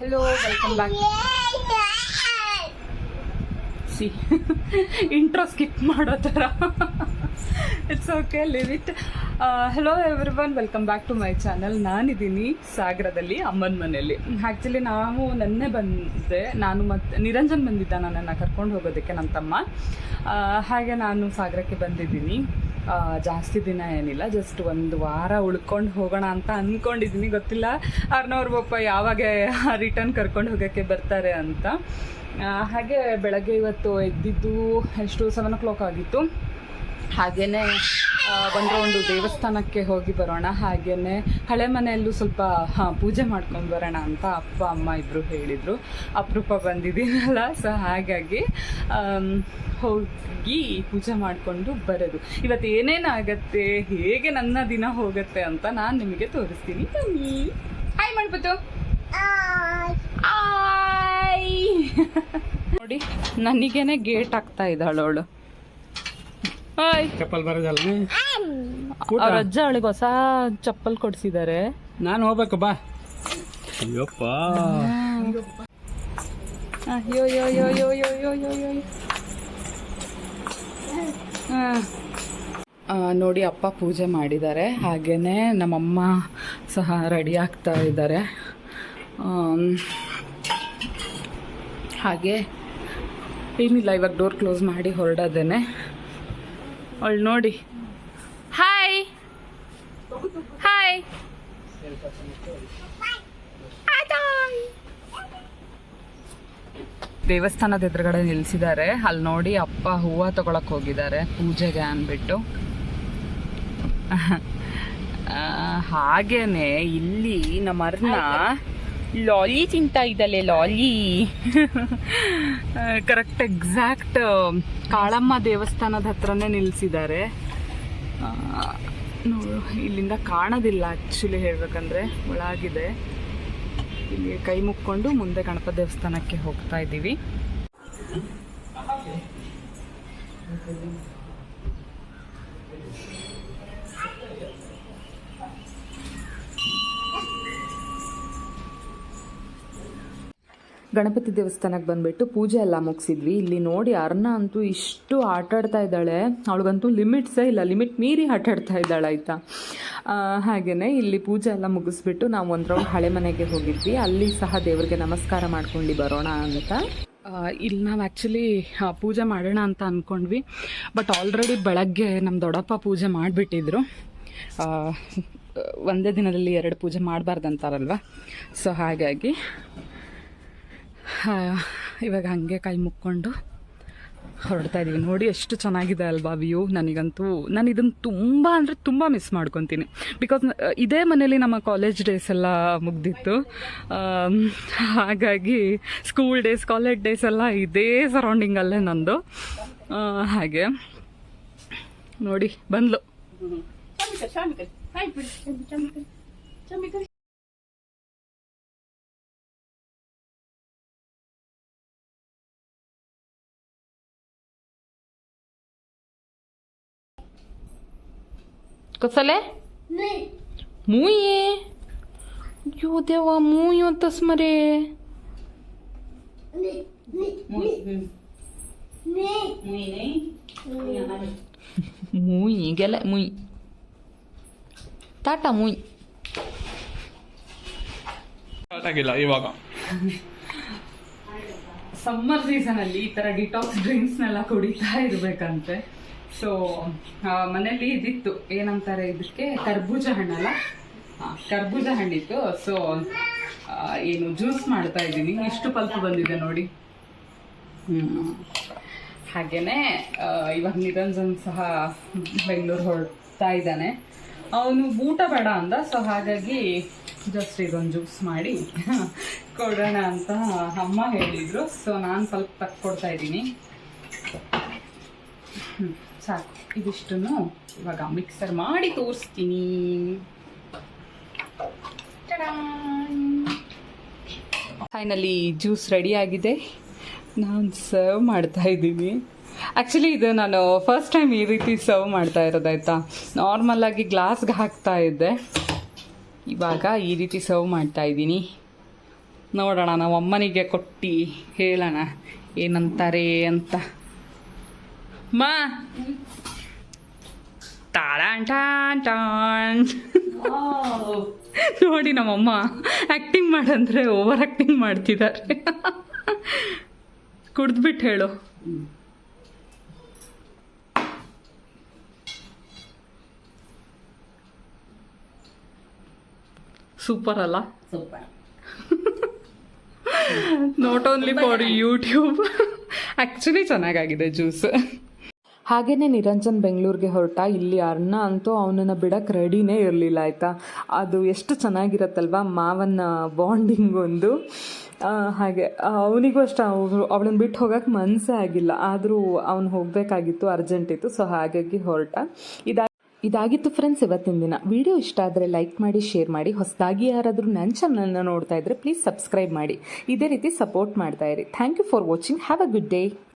Hello welcome back see intro skip ಮಾಡೋ ಥರ. It's okay live it hello everyone welcome back to my channel ನಾನಿದ್ದೀನಿ ಸಾಗರದಲ್ಲಿ ಅಮ್ಮನ ಮನೆಯಲ್ಲಿ. ಆ್ಯಕ್ಚುಲಿ ನಾವು ನೆನ್ನೆ ಬಂದೆ. ನಾನು ಮತ್ತು ನಿರಂಜನ್ ಬಂದಿದ್ದ ನನ್ನನ್ನು ಕರ್ಕೊಂಡು ಹೋಗೋದಕ್ಕೆ ನನ್ನ ತಮ್ಮ. ಆ, ಹಾಗೆ ನಾನು ಸಾಗರಕ್ಕೆ ಬಂದಿದ್ದೀನಿ. ಜಾಸ್ತಿ ದಿನ ಏನಿಲ್ಲ ಜಸ್ಟ್ ಒಂದು ವಾರ ಉಳ್ಕೊಂಡು ಹೋಗೋಣ ಅಂತ ಅಂದ್ಕೊಂಡಿದ್ದೀನಿ ಗೊತ್ತಿಲ್ಲ. ಅರ್ನವ್ರ ಪಪ್ಪ ಯಾವಾಗ ರಿಟರ್ನ್ ಕರ್ಕೊಂಡು ಹೋಗೋಕ್ಕೆ ಬರ್ತಾರೆ ಅಂತ. ಹಾಗೆ ಬೆಳಗ್ಗೆ ಇವತ್ತು ಎದ್ದಿದ್ದು ಎಷ್ಟು ಸೆವೆನ್ ಓ ಕ್ಲಾಕ್ ಆಗಿತ್ತು. ಹಾಗೆಯೇ ಒಂದು ರೌಂಡು ದೇವಸ್ಥಾನಕ್ಕೆ ಹೋಗಿ ಬರೋಣ ಹಾಗೆಯೇ ಹಳೆ ಮನೆಯಲ್ಲೂ ಸ್ವಲ್ಪ ಹಾಂ ಪೂಜೆ ಮಾಡ್ಕೊಂಡು ಬರೋಣ ಅಂತ ಅಪ್ಪ ಅಮ್ಮ ಇಬ್ಬರು ಹೇಳಿದರು. ಅಪರೂಪ ಬಂದಿದ್ದೀನಲ್ಲ ಸೊ ಹಾಗಾಗಿ ಹೋಗಿ ಪೂಜೆ ಮಾಡಿಕೊಂಡು ಬರೋದು. ಇವತ್ತು ಏನೇನಾಗತ್ತೆ ಹೇಗೆ ನನ್ನ ದಿನ ಹೋಗುತ್ತೆ ಅಂತ ನಾನು ನಿಮಗೆ ತೋರಿಸ್ತೀನಿ. ಬನ್ನಿ. ಹಾಯ್ ಮಾಡ್ಬಿಟ್ಟು ನೋಡಿ ನನಗೇನೆ ಗೇಟ್ ಆಗ್ತಾ ಇದ್ದಾಳು ಅವಳು ಹಾಯ್. ಚಪ್ಪಲ್ ಬರೋದಲ್ಲ ಅವ್ರ ಅಜ್ಜ ಅವಳಿಗೆ ಹೊಸ ಚಪ್ಪಲ್ ಕೊಡ್ಸಿದ್ದಾರೆ. ನಾನು ಹೋಗ್ಬೇಕು ಬಾ. ಅಯ್ಯಪ್ಪ. ಅಯ್ಯೋ ಯೋ ಯೋ ಯೋ ಯೋ ಯೋ ಯೋ ಯೋ ನೋಡಿ ಅಪ್ಪ ಪೂಜೆ ಮಾಡಿದ್ದಾರೆ. ಹಾಗೆಯೇ ನಮ್ಮಮ್ಮ ಸಹ ರೆಡಿ ಆಗ್ತಾ ಇದ್ದಾರೆ. ಹಾಗೆ ಏನಿಲ್ಲ ಇವಾಗ ಡೋರ್ ಕ್ಲೋಸ್ ಮಾಡಿ ಹೊರಡೋದೇನೆ. ಅವಳು ನೋಡಿ. ಹಾಯ್ ಹಾಯ್ ದೇವಸ್ಥಾನದ ಎದುರುಗಡೆ ನಿಲ್ಸಿದ್ದಾರೆ. ಅಲ್ಲಿ ನೋಡಿ ಅಪ್ಪ ಹೂವು ತಗೊಳಕ್ ಹೋಗಿದ್ದಾರೆ. ಪೂಜೆಗೆ ಅಂದ್ಬಿಟ್ಟು ಹಾಗೇನೆ ಇಲ್ಲಿ ನಮ್ಮ ಅರ್ನ ಲಾಲಿ ತಿಂತಾ ಇದ್ದಾಳೆ ಲಾಲಿ ಕರೆಕ್ಟ್ ಎಕ್ಸಾಕ್ಟ್ ಕಾಳಮ್ಮ ದೇವಸ್ಥಾನದ ಹತ್ರನೇ ನಿಲ್ಲಿಸಿದ್ದಾರೆ ಇಲ್ಲಿಂದ ಕಾಣೋದಿಲ್ಲ ಆ್ಯಕ್ಚುಲಿ ಹೇಳಬೇಕಂದ್ರೆ, ಒಳಗಿದೆ. ಇಲ್ಲಿ ಕೈ ಮುಕ್ಕೊಂಡು ಮುಂದೆ ಗಣಪತಿ ದೇವಸ್ಥಾನಕ್ಕೆ ಹೋಗ್ತಾ ಇದ್ದೀವಿ. ಗಣಪತಿ ದೇವಸ್ಥಾನಕ್ಕೆ ಬಂದ್ಬಿಟ್ಟು ಪೂಜೆ ಎಲ್ಲ ಮುಗಿಸಿದ್ವಿ. ಇಲ್ಲಿ ನೋಡಿ ಅರ್ಣ ಅಂತೂ ಇಷ್ಟು ಆಟಾಡ್ತಾ ಇದ್ದಾಳೆ. ಅವಳಿಗಂತೂ ಲಿಮಿಟ್ಸೇ ಇಲ್ಲ. ಲಿಮಿಟ್ ಮೀರಿ ಆಟಾಡ್ತಾ ಇದ್ದಾಳೆ, ಆಯಿತಾ? ಹಾಗೆಯೇ ಇಲ್ಲಿ ಪೂಜೆ ಎಲ್ಲ ಮುಗಿಸ್ಬಿಟ್ಟು ನಾವು ಒಂದು ರೌಂಡ್ ಹಳೆ ಮನೆಗೆ ಹೋಗಿದ್ವಿ. ಅಲ್ಲಿ ಸಹ ದೇವರಿಗೆ ನಮಸ್ಕಾರ ಮಾಡ್ಕೊಂಡು ಬರೋಣ ಅಂತ. ಇಲ್ಲಿ ನಾವು ಆ್ಯಕ್ಚುಲಿ ಪೂಜೆ ಮಾಡೋಣ ಅಂತ ಅಂದ್ಕೊಂಡ್ವಿ ಬಟ್ ಆಲ್ರೆಡಿ ಬೆಳಗ್ಗೆ ನಮ್ಮ ದೊಡ್ಡಪ್ಪ ಪೂಜೆ ಮಾಡಿಬಿಟ್ಟಿದ್ರು. ಒಂದೇ ದಿನದಲ್ಲಿ ಎರಡು ಪೂಜೆ ಮಾಡಬಾರ್ದಂತಾರಲ್ವ ಸೊ ಹಾಗಾಗಿ ಇವಾಗ ಹಾಗೆ ಕೈ ಮುಕ್ಕೊಂಡು ಹೊರಡ್ತಾ ಇದ್ದೀವಿ ನೋಡಿ ಎಷ್ಟು ಚೆನ್ನಾಗಿದೆ ಅಲ್ವಾ ವ್ಯೂ ನನಗಂತೂ, ನಾನು ಇದನ್ನು ತುಂಬ ಅಂದರೆ ತುಂಬ ಮಿಸ್ ಮಾಡ್ಕೊತೀನಿ. ಬಿಕಾಸ್ ಇದೇ ಮನೇಲಿ ನಮ್ಮ ಕಾಲೇಜ್ ಡೇಸ್ ಎಲ್ಲ ಮುಗ್ದಿತ್ತು. ಹಾಗಾಗಿ ಸ್ಕೂಲ್ ಡೇಸ್ ಕಾಲೇಜ್ ಡೇಸ್ ಎಲ್ಲ ಇದೇ ಸರೌಂಡಿಂಗಲ್ಲೇ ನಂದು. ಹಾಗೆ. ನೋಡಿ, ಬಂದ್ಲು. कसले मुये यो देवा मुय होतस मरे मुई गेला मुई ತಾಟ ಮುಯ್. ಆಗಿಲ್ಲ ಇವಾಗ. ಸಮ್ಮರ್ ಸೀಸನ್ ಅಲ್ಲಿ ಈ ತರ ಡಿಟಾಕ್ಸ್ ಡ್ರಿಂಕ್ಸ್ ನೆಲ್ಲ ಕುಡಿತಾ ಇರ್ಬೇಕಂತೆ. ಸೊ ಮನೆಯಲ್ಲಿ ಇದಿತ್ತು. ಏನಂತಾರೆ ಇದಕ್ಕೆ ಕರ್ಬೂಜ ಹಣ್ಣಲ್ಲ? ಕರ್ಬೂಜ ಹಣ್ಣಿತ್ತು. ಸೊ ಏನು ಜ್ಯೂಸ್ ಮಾಡ್ತಾ ಇದ್ದೀನಿ. ಇಷ್ಟು ಪಲ್ಪು ಬಂದಿದೆ ನೋಡಿ. ಹಾಗೇನೆ ಇವಾಗ ನಿರಂಜನ್ ಸಹ ಬೆಂಗಳೂರು ಹೊರಡ್ತಾ ಇದ್ದಾನೆ. ಅವನು ಊಟ ಬೇಡ ಅಂದ. ಸೊ ಹಾಗಾಗಿ ಜಸ್ಟ್ ಇದೊಂದು ಜ್ಯೂಸ್ ಮಾಡಿ ಕೊಡೋಣ ಅಂತ ಅಮ್ಮ ಹೇಳಿದ್ರು. ಸೊ ನಾನು ಸ್ವಲ್ಪ ತಕ್ಕೊಡ್ತಾ ಇದ್ದೀನಿ. ಸಾಕು. ಇದಿಷ್ಟನ್ನು ಇವಾಗ ಮಿಕ್ಸರ್ ಮಾಡಿ ತೋರಿಸ್ತೀನಿ. ಫೈನಲಿ ಜ್ಯೂಸ್ ರೆಡಿ ಆಗಿದೆ. ನಾನು ಸರ್ವ್ ಮಾಡ್ತಾ ಇದ್ದೀನಿ. ಆ್ಯಕ್ಚುಲಿ ಇದು ನಾನು ಫಸ್ಟ್ ಟೈಮ್ ಈ ರೀತಿ ಸರ್ವ್ ಮಾಡ್ತಾ ಇರೋದಾಯ್ತಾ ನಾರ್ಮಲ್ಲಾಗಿ ಗ್ಲಾಸ್ಗೆ ಹಾಕ್ತಾ ಇದ್ದೆ. ಇವಾಗ ಈ ರೀತಿ ಸರ್ವ್ ಮಾಡ್ತಾ ಇದ್ದೀನಿ. ನೋಡೋಣ, ನಾವು ಅಮ್ಮನಿಗೆ ಕೊಟ್ಟು ಹೇಳೋಣ. ಏನಂತಾರೆ ಅಂತ. ಟಾನ್ ಟಾನ್ ನೋಡಿ ನಮ್ಮಮ್ಮ ಆ್ಯಕ್ಟಿಂಗ್ ಮಾಡಂದ್ರೆ ಓವರ್ ಆ್ಯಕ್ಟಿಂಗ್ ಮಾಡ್ತಿದ್ದಾರೆ. ಕುಡ್ದ್ಬಿಟ್ಟು ಹೇಳು. ಸೂಪರ್ ಅಲ್ಲ? Super not only for YouTube actually ಚೆನ್ನಾಗಾಗಿದೆ ಜ್ಯೂಸ್ ಹಾಗೇನೆ ನಿರಂಜನ್ ಬೆಂಗಳೂರಿಗೆ ಹೊರಟ. ಇಲ್ಲಿ ಅರ್ಣ ಅಂತೂ ಅವನನ್ನು ಬಿಡಕ್ಕೆ ರೆಡಿನೇ ಇರಲಿಲ್ಲ, ಆಯಿತಾ? ಅದು ಎಷ್ಟು ಚೆನ್ನಾಗಿರತ್ತಲ್ವಾ ಮಾವನ ಬಾಂಡಿಂಗ್ ಒಂದು. ಹಾಗೆ, ಅವನಿಗೂ ಅಷ್ಟು ಅವಳನ್ನ ಬಿಟ್ಟು ಹೋಗಕ್ಕೆ ಮನಸ್ಸೇ ಆಗಿಲ್ಲ. ಆದರೂ ಅವನು ಹೋಗಬೇಕಾಗಿತ್ತು ಅರ್ಜೆಂಟ್ ಇತ್ತು ಸೊ ಹಾಗಾಗಿ ಹೊರಟ. ಇದಾಗಿ, ಇದಾಗಿತ್ತು ಫ್ರೆಂಡ್ಸ್ ಇವತ್ತಿನ ದಿನ. ವಿಡಿಯೋ ಇಷ್ಟ ಆದರೆ ಲೈಕ್ ಮಾಡಿ, ಶೇರ್ ಮಾಡಿ. ಹೊಸದಾಗಿ ಯಾರಾದರೂ ನನ್ನ ಚಾನಲ್ನ ನೋಡ್ತಾ ಇದ್ದರೆ ಪ್ಲೀಸ್ ಸಬ್ಸ್ಕ್ರೈಬ್ ಮಾಡಿ. ಇದೇ ರೀತಿ ಸಪೋರ್ಟ್ ಮಾಡ್ತಾ ಇರಿ. Thank you for watching have a good day